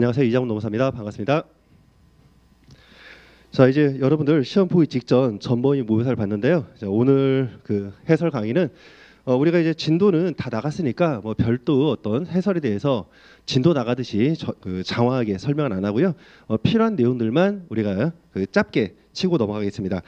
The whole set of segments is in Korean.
안녕하세요 이장훈 노무사입니다. 반갑습니다. 자 이제 여러분들 시험 보기 직전 전범위 모의사를 봤는데요. 자, 오늘 그 해설 강의는 어, 우리가 이제 진도는 다 나갔으니까 뭐 별도 어떤 해설에 대해서 진도 나가듯이 저, 그 장황하게 설명은 안 하고요. 어, 필요한 내용들만 우리가 그 짧게 치고 넘어가겠습니다.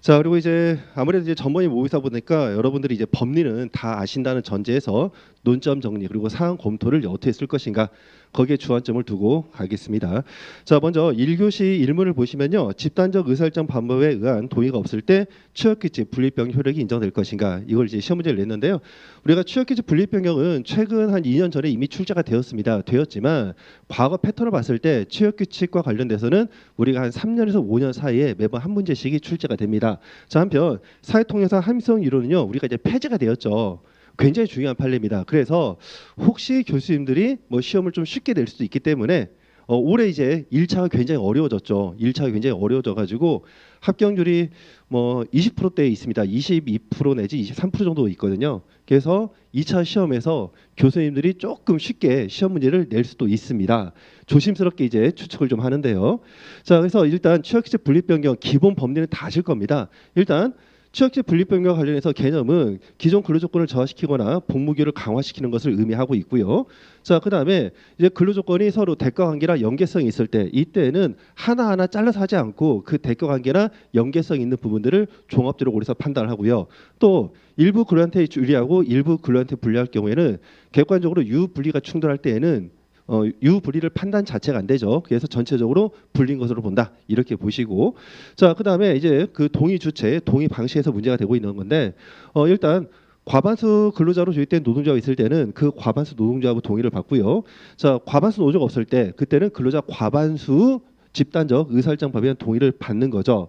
자 그리고 이제 아무래도 이제 전범위 모의사 보니까 여러분들이 이제 법리는 다 아신다는 전제에서 논점 정리 그리고 사항 검토를 어떻게 쓸 것인가 거기에 주안점을 두고 가겠습니다. 자 먼저 1교시 1문을 보시면요. 집단적 의사결정 방법에 의한 동의가 없을 때 취업규칙 분립병 효력이 인정될 것인가 이걸 이제 시험 문제를 냈는데요. 우리가 취업규칙 분립병형은 최근 한 2년 전에 이미 출제가 되었습니다. 되었지만 과거 패턴을 봤을 때 취업규칙과 관련돼서는 우리가 한 3년에서 5년 사이에 매번 한 문제씩이 출제가 됩니다. 자 한편 사회통념상 함성 이론은요. 우리가 이제 폐지가 되었죠. 굉장히 중요한 판례입니다. 그래서 혹시 교수님들이 뭐 시험을 좀 쉽게 낼 수도 있기 때문에 어, 올해 이제 1차가 굉장히 어려워졌죠. 1차가 굉장히 어려워져 가지고 합격률이 뭐 20%대에 있습니다. 22% 내지 23% 정도 있거든요. 그래서 2차 시험에서 교수님들이 조금 쉽게 시험 문제를 낼 수도 있습니다. 조심스럽게 이제 추측을 좀 하는데요. 자, 그래서 일단 취약기체 분립 변경 기본 법리는 다 아실 겁니다. 일단 취약지 분립변경과 관련해서 개념은 기존 근로조건을 저하시키거나 복무기를 강화시키는 것을 의미하고 있고요. 자, 그다음에 이제 근로조건이 서로 대가 관계나 연계성이 있을 때 이때는 하나하나 잘라서 하지 않고 그 대가 관계나 연계성 있는 부분들을 종합적으로 고려해서 판단을 하고요. 또 일부 근로한테 유리하고 일부 근로한테 불리할 경우에는 객관적으로 유분리가 충돌할 때에는 어, 유불리를 판단 자체가 안 되죠. 그래서 전체적으로 불린 것으로 본다. 이렇게 보시고 자 그다음에 이제 그 동의 주체, 동의 방식에서 문제가 되고 있는 건데 어, 일단 과반수 근로자로 조직된 노동자가 있을 때는 그 과반수 노동자하고 동의를 받고요. 자 과반수 노조가 없을 때 그때는 근로자 과반수 집단적 의사결정 법에 대한 동의를 받는 거죠.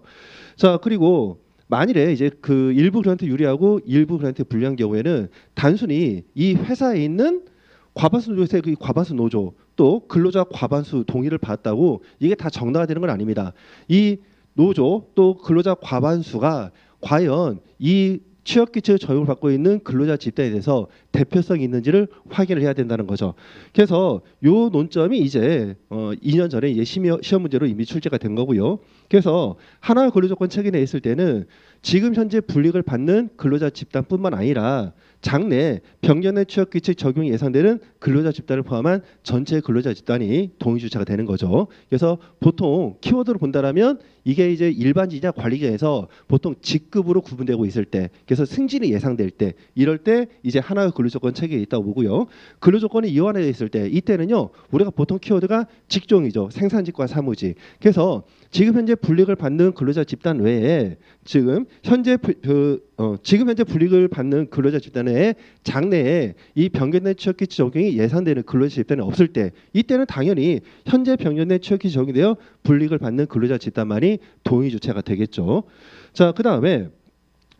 자 그리고 만일에 이제 그 일부 그한테 유리하고 일부 그한테 불리한 경우에는 단순히 이 회사에 있는 과반수 노조에서 그 과반수 노조 또 근로자 과반수 동의를 받았다고 이게 다 정당화 되는 건 아닙니다. 이 노조 또 근로자 과반수가 과연 이 취업규칙 적용을 받고 있는 근로자 집단에 대해서 대표성이 있는지를 확인을 해야 된다는 거죠. 그래서 요 논점이 이제 어 2년 전에 이제 시험 문제로 이미 출제가 된 거고요. 그래서 하나 근로조건 체계 내에 있을 때는 지금 현재 불이익을 받는 근로자 집단뿐만 아니라 장래 병년의 취업 규칙 적용이 예상되는 근로자 집단을 포함한 전체 근로자 집단이 동의 주체가 되는 거죠. 그래서 보통 키워드로 본다라면 이게 이제 일반직이냐 관리직에서 보통 직급으로 구분되고 있을 때 그래서 승진이 예상될 때 이럴 때 이제 하나의 근로조건 체계에 있다고 보고요. 근로조건이 이완해 있을 때 이때는요 우리가 보통 키워드가 직종이죠. 생산직과 사무직. 그래서 지금 현재 불이익을 받는 근로자 집단 외에 지금 현재 그 어, 지금 현재 불이익을 받는 근로자 집단의 장래에 이내 취업기치 적용이 예상되는 근로자 집단이 없을 때 이때는 당연히 현재 내 취업기치 적용되어 불이익을 받는 근로자 집단만이 동의 주체가 되겠죠. 자, 그 다음에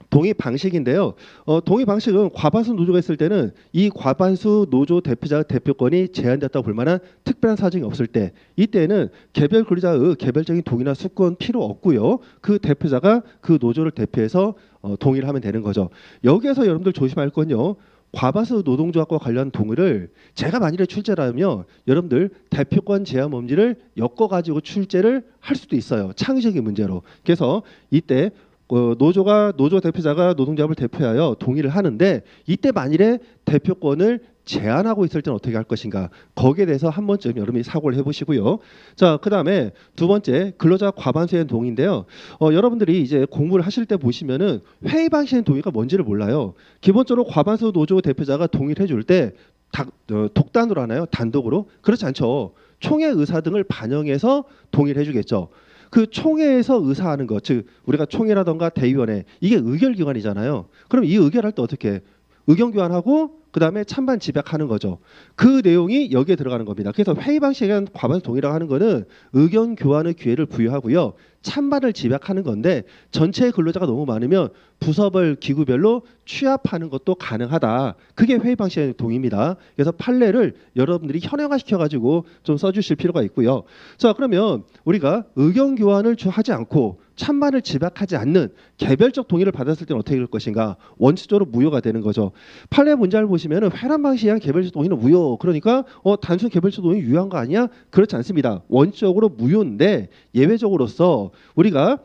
동의 방식인데요. 어, 동의 방식은 과반수 노조가 있을 때는 이 과반수 노조 대표자 대표권이 제한됐다고 볼 만한 특별한 사정이 없을 때 이때는 개별 근로자의 개별적인 동의나 수권 필요 없고요. 그 대표자가 그 노조를 대표해서 어, 동의를 하면 되는 거죠. 여기에서 여러분들 조심할 건요. 과반수 노동조합과 관련 동의를 제가 만일에 출제라면 여러분들 대표권 제한 범위를 엮어 가지고 출제를 할 수도 있어요. 창의적인 문제로. 그래서 이때 어, 노조가 노조 대표자가 노동자를 대표하여 동의를 하는데 이때 만일에 대표권을 제한하고 있을 때는 어떻게 할 것인가 거기에 대해서 한 번쯤 여러분이 사고를 해보시고요. 자, 그 다음에 두 번째 근로자 과반수의 동의인데요. 어, 여러분들이 이제 공부를 하실 때 보시면은 회의 방식의 동의가 뭔지를 몰라요. 기본적으로 과반수 노조 대표자가 동의를 해줄 때 다, 어, 독단으로 하나요? 단독으로? 그렇지 않죠. 총회 의사 등을 반영해서 동의를 해주겠죠. 그 총회에서 의사하는 것, 즉 우리가 총회라던가 대의원회 이게 의결 기관이잖아요. 그럼 이 의결할 때 어떻게 의견 교환하고 그 다음에 찬반 집약하는 거죠. 그 내용이 여기에 들어가는 겁니다. 그래서 회의 방식에 과반수 동의라고 하는 거는 의견 교환의 기회를 부여하고요. 찬반을 집약하는 건데 전체 근로자가 너무 많으면 부서별 기구별로 취합하는 것도 가능하다. 그게 회의 방식의 동의입니다. 그래서 판례를 여러분들이 현행화시켜 가지고 좀 써주실 필요가 있고요. 자 그러면 우리가 의견 교환을 하지 않고 찬반을 집약하지 않는 개별적 동의를 받았을 때는 어떻게 될 것인가 원칙적으로 무효가 되는 거죠. 판례 문제를 보시 보시면은 회란 의한 개별적 동의는 무효. 그러니까 어 단순 개별적 동의 유효한 거 아니야? 그렇지 않습니다. 원칙적으로 무효인데 예외적으로서 우리가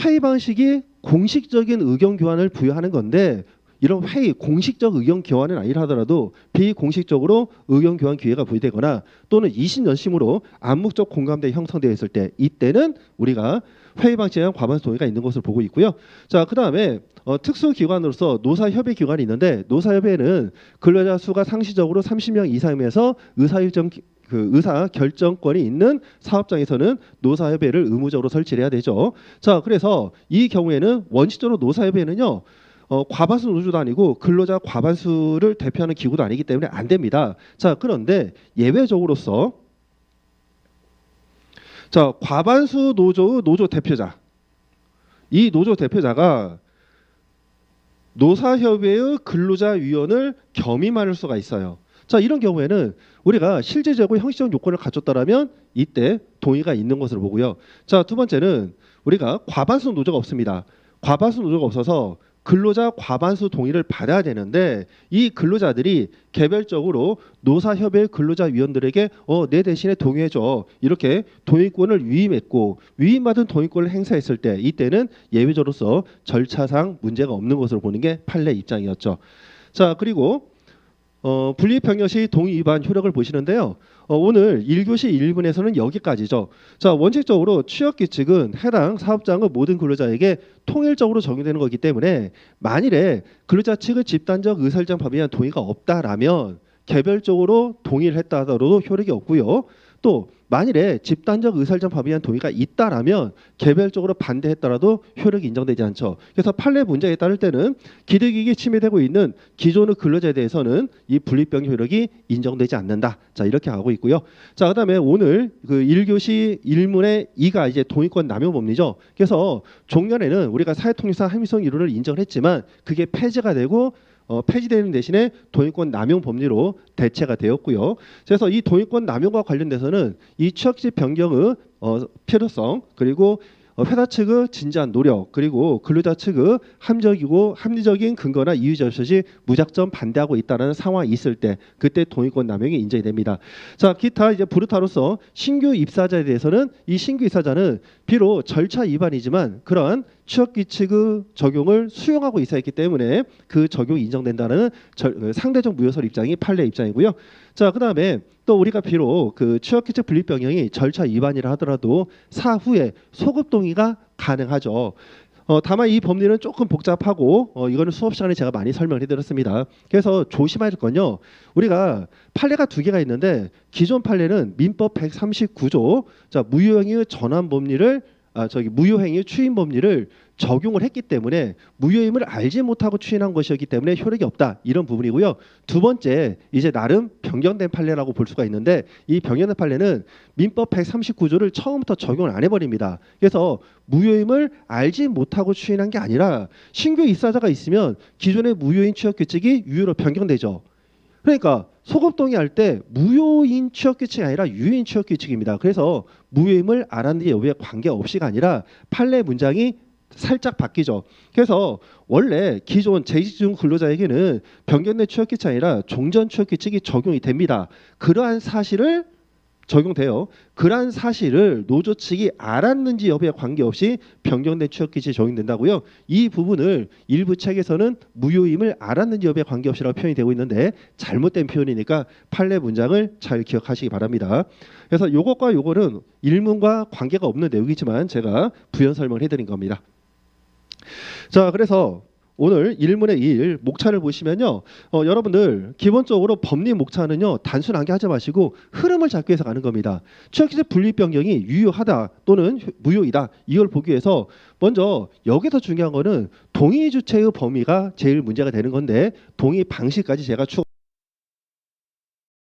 회의 방식이 공식적인 의견 교환을 부여하는 건데 이런 회의 공식적 의견 교환은 아니라 하더라도 비공식적으로 의견 교환 기회가 부여되거나 또는 이신연심으로 암묵적 공감대 형성되어 있을 때 이때는 우리가 회의 방식에 의한 과반수 동의가 있는 것으로 보고 있고요. 자, 그다음에 어, 특수 기관으로서 노사협의 기관이 있는데 노사협의회는 근로자 수가 상시적으로 30명 이상이면서 의사일정 기- 그 의사 결정권이 있는 사업장에서는 노사협의회를 의무적으로 설치를 해야 되죠. 자, 그래서 이 경우에는 원칙적으로 노사협의회는요. 어, 과반수 노조도 아니고 근로자 과반수를 대표하는 기구도 아니기 때문에 안 됩니다. 자, 그런데 예외적으로서 자, 과반수 노조의 노조 대표자. 이 노조 대표자가 노사협의회의 근로자위원을 겸임할 수가 있어요. 자, 이런 경우에는 우리가 실제적으로 형식적 요건을 갖췄다라면 이때 동의가 있는 것으로 보고요. 자, 두 번째는 우리가 과반수 노조가 없습니다. 과반수 노조가 없어서 근로자 과반수 동의를 받아야 되는데 이 근로자들이 개별적으로 노사협의 근로자 위원들에게 어, 내 대신에 동의해 줘 이렇게 동의권을 위임했고 위임받은 동의권을 행사했을 때 이때는 예외적으로서 절차상 문제가 없는 것으로 보는 게 판례 입장이었죠. 자 그리고 어, 분리평형 시 동의 위반 효력을 보시는데요. 어, 오늘 1교시 1분에서는 여기까지죠. 자, 원칙적으로 취업 규칙은 해당 사업장의 모든 근로자에게 통일적으로 적용되는 거기 때문에 만일에 근로자 측의 집단적 의사일정 법에 의한 동의가 없다라면 개별적으로 동의를 했다 하더라도 효력이 없고요. 또 만일에 집단적 의사일정 법에 의한 동의가 있다라면 개별적으로 반대했더라도 효력이 인정되지 않죠. 그래서 판례 문제에 따를 때는 기득이익이 침해되고 있는 기존의 근로자에 대해서는 이 분리병 효력이 인정되지 않는다. 자 이렇게 하고 있고요. 자 그다음에 오늘 그 1교시 1문의 2가 이제 동의권 남용 법리죠. 그래서 종년에는 우리가 사회통일상 합리성 이론을 인정을 했지만 그게 폐지가 되고 어, 폐지되는 대신에 동의권 남용 법리로 대체가 되었고요. 그래서 이 동의권 남용과 관련돼서는 이 취업지 변경의 어, 필요성 그리고 어, 회사 측의 진지한 노력 그리고 근로자 측의 합리적이고 합리적인 근거나 이유 절차시 무작정 반대하고 있다는 상황이 있을 때 그때 동의권 남용이 인정이 됩니다. 자 기타 이제 부르타로서 신규 입사자에 대해서는 이 신규 입사자는 비록 절차 위반이지만 그러한 취업 규칙의 적용을 수용하고 있어야 했기 때문에 그 적용이 인정된다는 절- 그 상대적 무효설 입장이 판례 입장이고요. 자 그다음에 또 우리가 비록 그 취업 규칙 분립 변경이 절차 위반이라 하더라도 사후에 소급 동의가 가능하죠. 어, 다만 이 법리는 조금 복잡하고 어, 이거는 수업 시간에 제가 많이 설명을 해드렸습니다. 그래서 될 건요. 우리가 판례가 두 개가 있는데 기존 판례는 민법 139조 자 무효행위의 전환 법리를 아 저기 무효행위 추인 법리를 적용을 했기 때문에 무효임을 알지 못하고 추인한 것이었기 때문에 효력이 없다 이런 부분이고요. 두 번째 이제 나름 변경된 판례라고 볼 수가 있는데 이 변경된 판례는 민법 139조를 처음부터 적용을 안 해버립니다. 그래서 무효임을 알지 못하고 추인한 게 아니라 신규 입사자가 있으면 기존의 무효인 취업 규칙이 유효로 변경되죠. 그러니까 소급 동의 할 때 무효인 취업 규칙이 아니라 유효인 취업 규칙입니다. 그래서 무효임을 알았는지 여부에 관계없이가 아니라 판례 문장이 살짝 바뀌죠. 그래서 원래 기존 재직중 근로자에게는 변경된 취업 규칙이 아니라 종전 취업 규칙이 적용이 됩니다. 그러한 사실을 적용돼요. 그러한 사실을 노조 측이 알았는지 여부에 관계없이 변경된 취업 규칙이 적용된다고요. 이 부분을 일부 책에서는 무효임을 알았는지 여부에 관계없이라고 표현이 되고 있는데 잘못된 표현이니까 판례 문장을 잘 기억하시기 바랍니다. 그래서 요것과 요거는 일문과 관계가 없는 내용이지만 제가 부연 설명을 해드린 겁니다. 자, 그래서 오늘 일문의 일 목차를 보시면요, 어, 여러분들 기본적으로 법리 목차는요 단순하게 하지 마시고 흐름을 잡기 위해서 가는 겁니다. 취약기재 분립 변경이 유효하다 또는 효- 무효이다 이걸 보기 위해서 먼저 여기서 중요한 거는 동의 주체의 범위가 제일 문제가 되는 건데 동의 방식까지 제가 추가